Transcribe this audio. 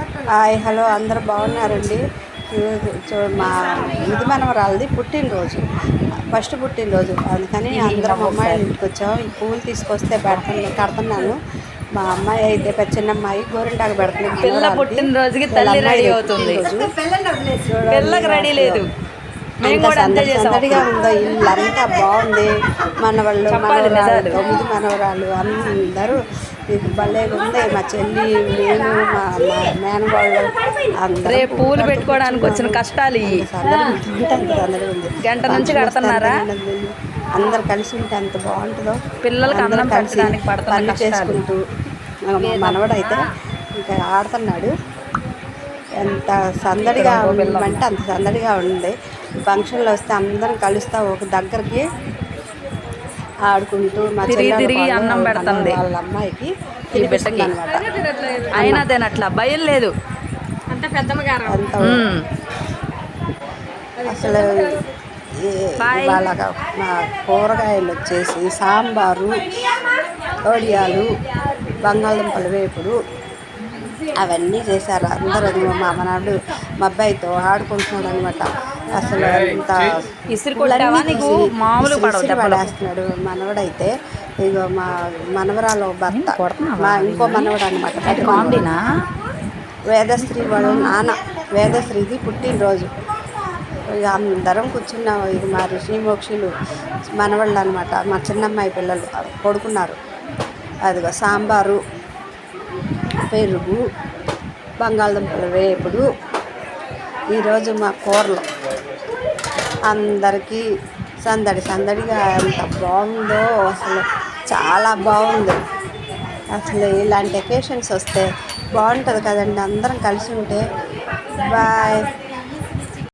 Hi hello అందరూ బాగున్నారండి? మా ఇది మనవరాలది పుట్టినరోజు. ఫస్ట్ పుట్టినరోజు. అందుకని అందరం అమ్మాయిల ఇంటికి వచ్చాం ఈ పూలు తీసుకొస్తే పెడతాను కడుతున్నాను. మా అమ్మాయి అయితే పెద్ద చిన్న అమ్మాయి గోరింటాకు పెడుతుంది. పిల్ల. పుట్టినరోజుకి తల్లి అమ్మాయి రెడీ అవుతుంది. పిల్లకి రెడీ లేదు. అంత అంతే సందడి సందడిగా ఉందో ఇల్లు అంతా బాగుంది మనవాళ్ళు మనవరాలు. తొమ్మిది మనవరాలు అందరూ ఇది భలే ఉంది మా చెల్లి నేను మా మేనవాళ్ళు అందరూ రేపు పూలు పెట్టుకోవడానికి వచ్చిన కష్టాలు ఇవి అంత గంట నుంచి కడుతున్నారా? అంత. అందరు కలిసి ఉంటే ఎంత బాగుంటుందో పిల్లలకి అందరూ కలిసి కష్టాలు. చేసుకుంటూ మనవడైతే ఇంకా ఆడుతున్నాడు ఎంత సందడిగా ఉందంటే అంత సందడిగా ఉంది. ఫంక్షన్లో వస్తే అందరం కలుస్తా ఒక దగ్గరికి ఆడుకుంటూ మా తిరిగి అన్నం పెడుతుంది. వాళ్ళ అమ్మాయికి బిడ్డకి అనమాట అయినా తినట్లా భయం లేదు. అంత ఉమ్. అసలు మా కూరగాయలు వచ్చేసి సాంబారు వడియాలు బంగాళదుంపల వేపుడు అవన్నీ చేశారు. అందరూ అది మా మనవాడు మా అబ్బాయితో ఆడుకుంటున్నాడు అనమాట అసలు అంత మామూలు. పడేస్తున్నాడు మనవడైతే. ఇగో మా మనవరాలు భర్త? మా ఇంకో మనవడు అనమాట కామెడీనా? వేదశ్రీ వాళ్ళ నాన్న వేదశ్రీది పుట్టినరోజు. ఇక అందరం కూర్చున్నాం ఇది మా ఋషి మోక్షులు మనవాళ్ళు అనమాట మా చిన్నమ్మాయి పిల్లలు పడుకున్నారు అదిగో సాంబారు పెరుగు బంగాళదుంపల వేపుడు ఈరోజు మా కూరలు. అందరికీ సందడి సందడిగా ఎంత బాగుందో అసలు. చాలా బాగుంది. అసలు ఇలాంటి ఎకేషన్స్ వస్తే బాగుంటుంది కదండి. అందరం కలిసి ఉంటే బాయ్.